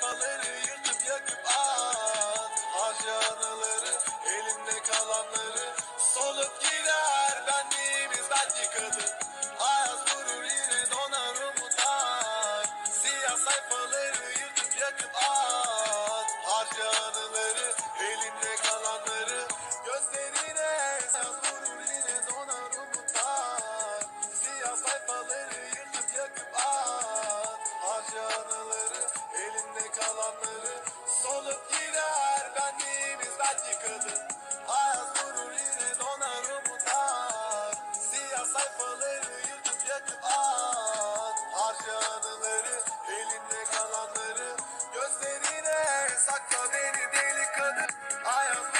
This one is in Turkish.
kalır yırtıp yakıp at. Harca anıları elimde kalanları Solup gider. Benliğimiz belki kadın Ayaz vurur yine donar umutlar. Siyah sayfaları yırtıp yakıp at. Harca anıları kalanları Solup gider. Benliğimiz belki kadın Ayaz vurur yine donar umutlar. Siyah sayfaları yırtıp yakıp at. Harca anıları elinde kalanları Gözlerine sakla beni deli kadın. Ayaz